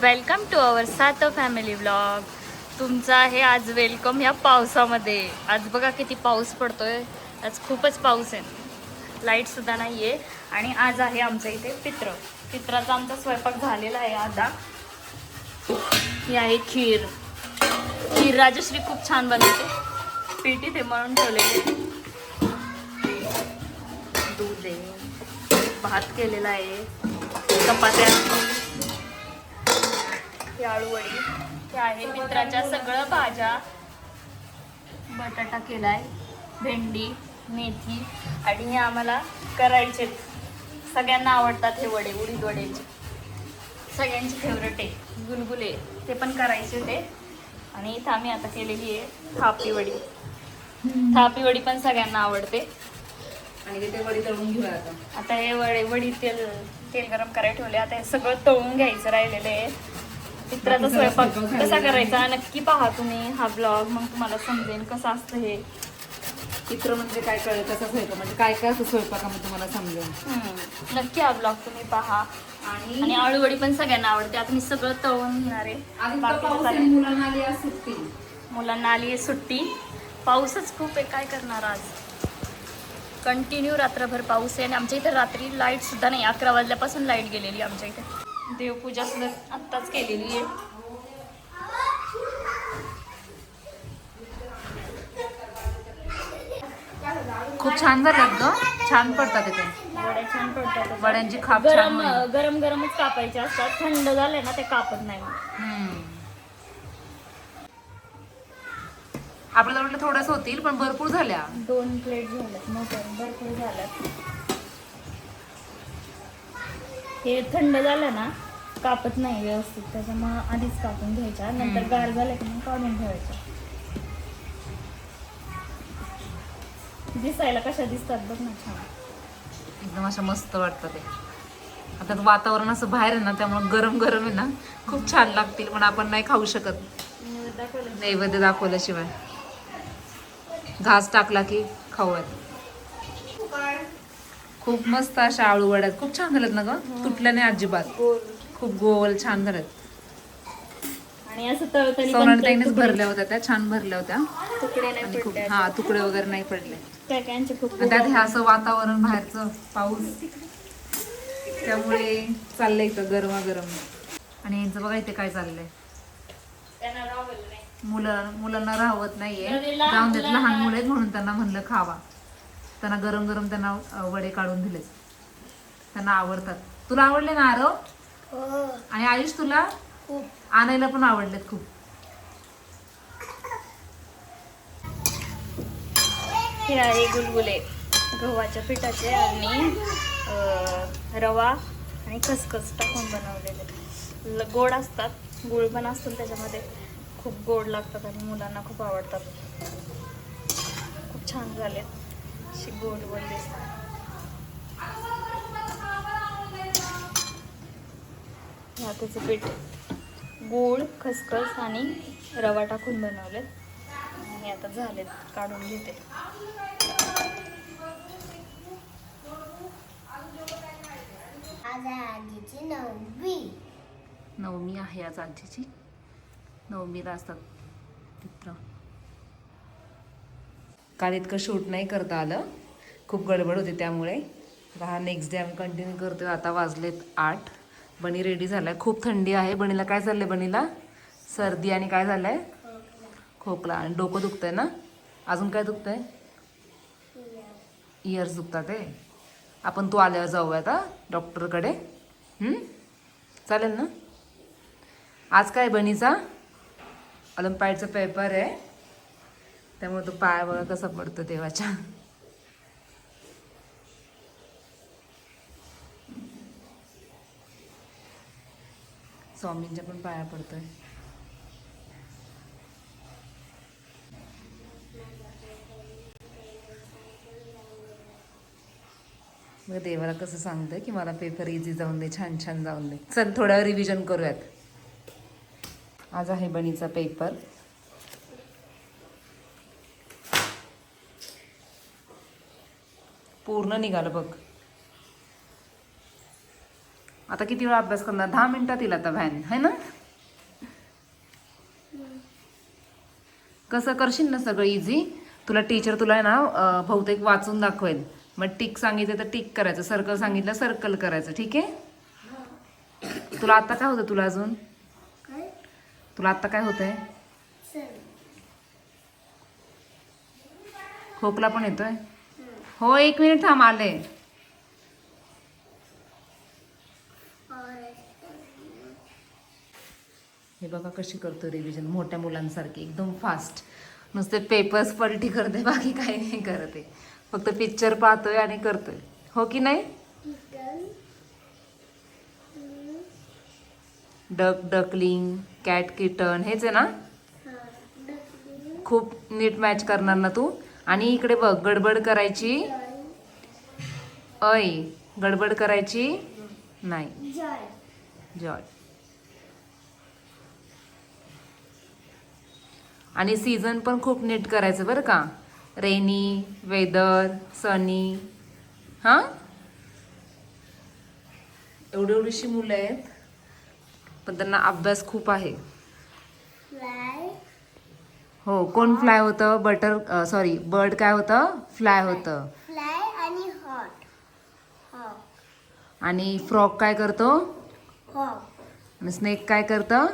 Welcome to our सातो family blog तुमचं आहे आज वेलकम ह्या पावसामध्ये. आज बघा किती पाऊस पडतोय. आज खूपच पाऊस आहे. लाईटसुद्धा नाही आहे आणि आज आहे आमच्या इथे पित्र. पित्राचा आमचा स्वयंपाक झालेला आहे आता. ही आहे खीर. खीर राजश्री खूप छान बनवते. पीठ इथे मळून ठेवलेले दूध आहे. भात केलेला आहे. चपात्या. आळूवडी हे आहे मित्राच्या सगळं भाज्या. बटाटा केलाय भेंडी मेथी आणि हे आम्हाला करायचे सगळ्यांना आवडतात हे वडे उडीद वडेचे सगळ्यांची फेवरेट आहे. गुलगुले ते पण करायचे ते आणि इथं आम्ही आता केलेली आहे थापी वडी. थापी वडी पण सगळ्यांना आवडते. आणि तिथे वडी तळून घेऊया आता. आता हे वडे वडी तेल तेल गरम करायला ठेवले. आता हे सगळं तळून घ्यायचं राहिलेलं आहे. पित्राचा स्वयंपाक कसा करायचा? नक्की पहा तुम्ही हा ब्लॉग मग तुम्हाला समजेल कसं असतं हे. चित्र म्हणजे काय कळलं कसं स्वयंपाक? म्हणजे काय काय असं स्वयंपाकामध्ये तुम्हाला समजेल? हम्म. नक्की हा ब्लॉग तुम्ही पहा. आणि आणि आळूवडी पण सगळ्यांना आवडते. आता मी सगळं तळून घेणार आहे. आधी तर बाकीचं पाऊस आहे, चालेल. मुलांना आली आज सुट्टी. मुलांना आली आहे सुट्टी. पाऊसच खूप आहे. काय करणार आज? कंटिन्यू रात्रभर पाऊस आहे आणि आमच्या इथे रात्री लाइट सुद्धा नाही. अकरा वाजल्यापासून लाइट गेलेली आमच्या इथे. देवपूजा सुद्धा आत्ताच केलेली आहे. खूप छान झाल्यात ग छान पडतात इथे. वड्या छान पडतात. वड्यांची खाप गरम. गरम गरमच कापायचे असतात. थंड झाले ना ते कापत नाही. आपल्याला वाटलं थोडंच होतील पण भरपूर झाल्या. दोन प्लेट झाल्यात. भरपूर झाल्यात. हे थंड झालं ना कापत नाही व्यवस्थित त्याच्यामुळं आधीच कापून घ्यायच्या. नंतर. गार झालं की मग काढून ठेवायच्या दिसायला कशा दिसतात बघ ना छान. एकदम असं मस्त वाटतं ते. आता वातावरण असं बाहेर आहे ना त्यामुळे गरम गरम आहे ना खूप छान लागतील पण आपण नाही खाऊ शकत. नैवेद्य दाखवल्याशिवाय. घास टाकला की खाऊयात. खूप मस्त अशा आळू वड्यात. खूप छान झाल्यात ना ग? तुटल्या नाही अजिबात. खूप गोल छान झाल्यात आणि असं भरल्या होत्या त्या छान भरल्या होत्या. आणि खूप हा तुकडे वगैरे नाही पडले. त्यात हे असं वातावरण बाहेरचं पाऊस. त्यामुळे चाललंय इथं गरमागरम. आणि यांचं बघा इथे काय चाललंय. मुलं मुलांना राहवत नाहीये. जाऊन देत लहान मुले आहेत म्हणून त्यांना म्हणलं खावा. त्यांना गरम गरम त्यांना वडे काढून दिले त्यांना आवडतात. तुला आवडले ना आरव? आणि आयुष तुला? आणायला पण आवडलेत खूप. हे आहे गुलगुले. गव्हाच्या पिठाचे आणि रवा आणि खसखस टाकून बनवलेले. गोड असतात. गुळ पण असतो त्याच्यामध्ये. खूप गोड लागतात आणि मुलांना खूप आवडतात. खूप छान झाले अशी गोड गोड दिसतात भाताचं पीठ गूळ खसखस आणि रवा टाकून बनवले आणि आता झालेत काढून घेते. आज आहे आजीची नववी नवमी आहे आज आजीची. नवमीला असतात चित्र काल इतकं शूट नाही करता आलं. खूप गडबड होती त्यामुळे. हा नेक्स्ट डे आम्ही कंटिन्यू करतो आता वाजलेत आठ. बनी रेडी झालाय. खूप थंडी आहे. बनीला काय चाललंय बनीला? सर्दी आणि काय झालं आहे खोकला. आणि डोकं दुखतंय ना? अजून काय दुखतंय? इयर्स दुखतात आहे आपण तू आल्यावर जाऊया आता डॉक्टरकडे. चालेल ना? आज काय बनीचा? ऑलिम्पायडचा पेपर आहे. त्यामुळे तो पाय बघा कसा पडतो देवाच्या. स्वामींच्या पण पाया पडतोय. मग देवाला कसं सांगतोय की मला पेपर इझी जाऊन दे छान छान जाऊन दे. चल थोडा रिव्हिजन करूयात. आज आहे बणीचा पेपर पूर्ण निघालं बघ. आता किती वेळा अभ्यास करणार? दहा मिनिटात येईल आता व्हॅन है ना? कसं करशील ना सगळं इझी तुला टीचर तुला आहे ना बहुतेक वाचून दाखवेल. मग टिक सांगितलं तर टिक करायचं. सर्कल सांगितलं सर्कल करायचं. ठीक आहे? तुला आता काय होतं तुला अजून? तुला आता काय होतंय? चल खोकला पण येतोय? हो एक मिनिट थांब आले. हे बघा कशी करतो रिव्हिजन मोठ्या मुलांसारखी एकदम फास्ट नुसते पेपर्स पलटी करते बाकी काही नाही करते फक्त पिक्चर पाहतोय आणि करतोय. हो की नाही? डक डकलिंग कॅट किटन हेच आहे ना? खूप नीट मॅच करणार ना तू? आणि इकडे बघ गडबड करायची. अय गडबड करायची नाही. जॉय. आणि सीझन पण खूप नीट करायचं बरं का. Rainy weather sunny. हां? एवढी एवढीशी मुलं आहेत पण त्यांना अभ्यास खूप आहे. हो कोण फ्लाय होतं? बटर सॉरी बर्ड काय होतं? फ्लाय होतं. फ्लाय आणि हॉट हॉक आणि फ्रॉक काय करतो? हॉक आणि स्नेक काय करतं?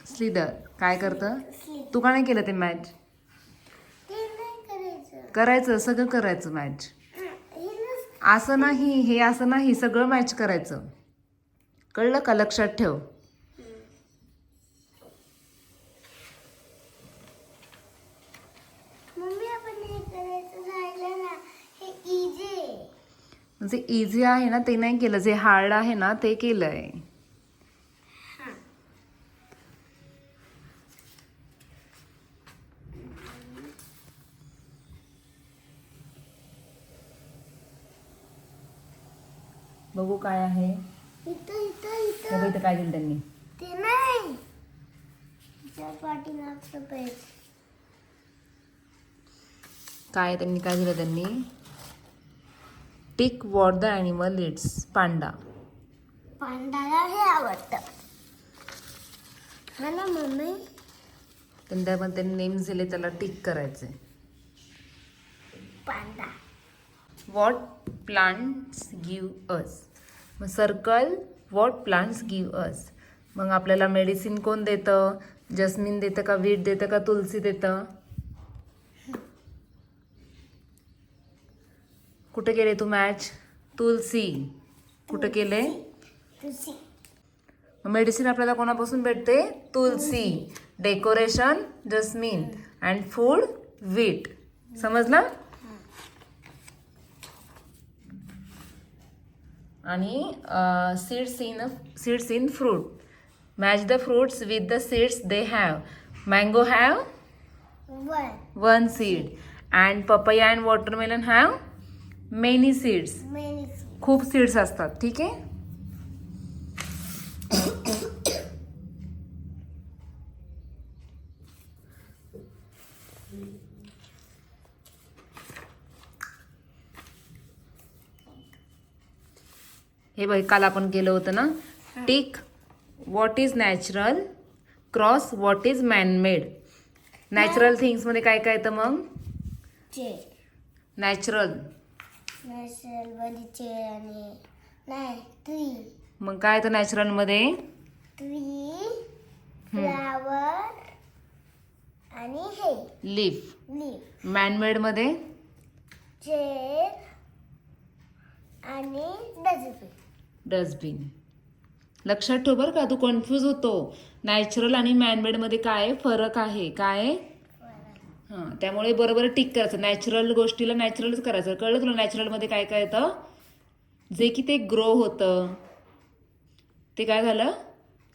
स्लीडर काय करतं? तू का नाही केलं ते मॅच करायचं. सगळं करायचं मॅच असं नाही हे असं नाही सगळं मॅच करायचं. कळलं का? लक्षात ठेव मम्मी आपण हे करायचं राहिलं ना हे इझी म्हणजे इझी आहे ना ते नाही केलं. जे हार्ड आहे ना ते केलंय. बघू काय आहे. इथं इथं बघू इथं इथं काय दिलं त्यांनी. ते नाही. काय त्यांनी काय दिलं त्यांनी? Tick what the animal eats. Panda. पांडाला हे आवडतं. हा ना मम्मी त्यामध्ये त्यांनी नेम्स दिले त्याला टिक करायचे panda. What plants give us? मग circle what plants give us? मग आपल्याला मेडिसिन कोण देतं? जस्मिन देतं का वीट देतं का तुलसी देतं? कुठे गेले तू मॅच तुलसी. कुठं केले मेडिसिन आपल्याला कोणापासून भेटते? Tulsi. Decoration jasmine and food wheat समजलं? आणि seeds in seeds in fruit match the fruits with the seeds they have mango have one one seed and papaya and watermelon have many seeds खूप seeds असतात. ठीक आहे? हे बघ काल आपण केलं होतं ना? Tick what is natural cross what is manmade natural थिंग्समध्ये काय काय येतं मग? चे नॅचरल आणि नाही ट्री मग काय येतं नॅचरलमध्ये ट्री फ्लावर आणि हे. लिफ. लीफ. मॅनमेडमध्ये चेअर आणि डस्टबिन. डस्टबिन. लक्षात ठेव बरं का तू कन्फ्यूज होतो. नॅचरल आणि मॅनमेडमध्ये काय फरक आहे? काय? हां त्यामुळे बरोबर टिक करायचं. नॅचरल गोष्टीला नॅचरलच करायचं. कळलं तुला नॅचरलमध्ये काय काय येतं? जे की ते ग्रो होतं. ते काय झालं?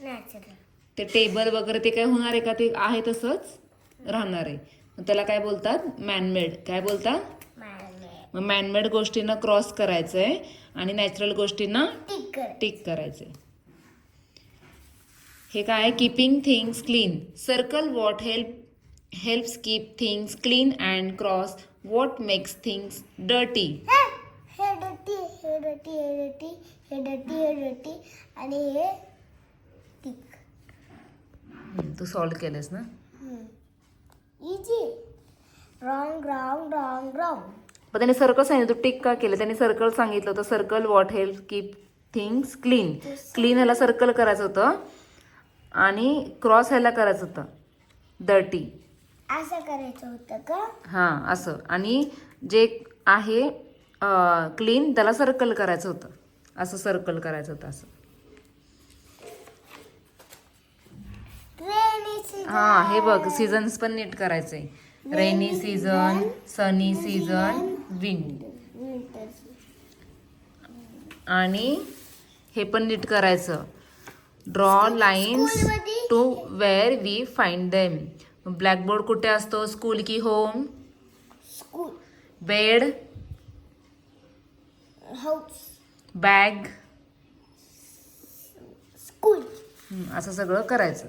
नॅचरल ते टेबल वगैरे ते काय होणार आहे का? ते आहे तसंच राहणार आहे. मग त्याला काय बोलतात? मॅनमेड काय बोलतात मग मॅनमेड गोष्टींना क्रॉस करायचं आहे आणि नॅचरल गोष्टींना टिक करायचे हे काय? Keeping things clean circle what help helps keep things clean and cross what makes things dirty हे डटी हे डटी हे डटी हे डटी हे डटी आणि हे टिक तू सॉल्व केलंस ना? Easy wrong wrong wrong wrong पण त्याने सर्कल सांगितलं तू टिक का केलं? त्याने सर्कल सांगितलं होतं circle what help keep things clean clean ह्याला सर्कल करायचं होतं आणि क्रॉस ह्याला करायचं होतं. डर्टी असं करायचं होतं का? हां असं. आणि जे आहे क्लीन त्याला सर्कल करायचं होतं. असं सर्कल करायचं होतं असं. रेनी हां हे बघ सीझन्स पण नीट करायचे rainy season sunny season wind winter आणि हे पण नीट करायचं. Draw lines to where we find them blackboard कुठे असतो? स्कूल की home? School. Bed? House. Bag? School. असं सगळं करायचं.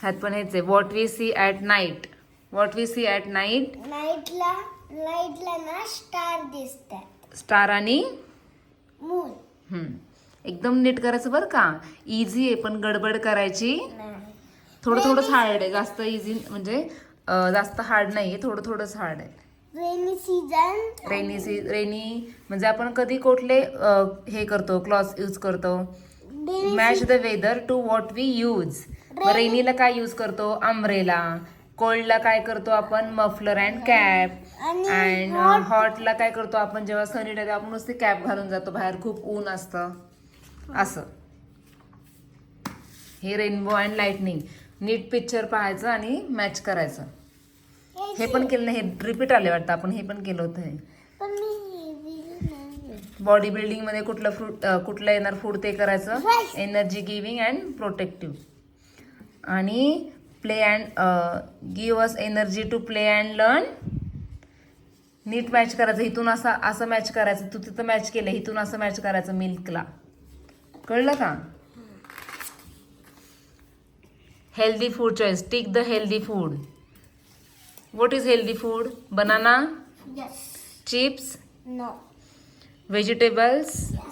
ह्यात पण हेच आहे. What we see at night what we see at night नाईटला नाईटला ना स्टार दिसतात. स्टार आणि मून. एकदम नीट करायचं बरं का? इझी आहे पण गडबड करायची थोडं थोडंच हार्ड आहे. जास्त इझी म्हणजे जास्त हार्ड नाही आहे थोडं थोडंच हार्ड आहे. Rainy season rainy sea rainy म्हणजे आपण कधी कुठले हे करतो क्लॉथ यूज करतो. Match the weather to what we use रेनीला काय यूज करतो? अम्ब्रेला कोल्डला काय करतो आपण? मफलर अँड कॅप अँड हॉटला काय करतो आपण? जेव्हा सनी डे आपण नुसते कॅप घालून जातो. बाहेर खूप ऊन असतं. असं. हे रेनबो अँड लाईटनिंग नीट पिक्चर पाहायचं आणि मॅच करायचं. हे पण केलं नाही हे रिपीट आले वाटतं. आपण हे पण केलं होतं हे. बॉडी बिल्डिंगमध्ये कुठलं फ्रूट कुठलं येणार फूड ते करायचं. एनर्जी गिविंग अँड प्रोटेक्टिव्ह आणि play and give us energy to play and learn NEET match करायचं. इथून असं असं मॅच करायचं. तू तिथं मॅच केलं इथून असं मॅच करायचं मिल्कला कळलं का? Healthy food choice tick the healthy food what is healthy food banana yes chips Yes.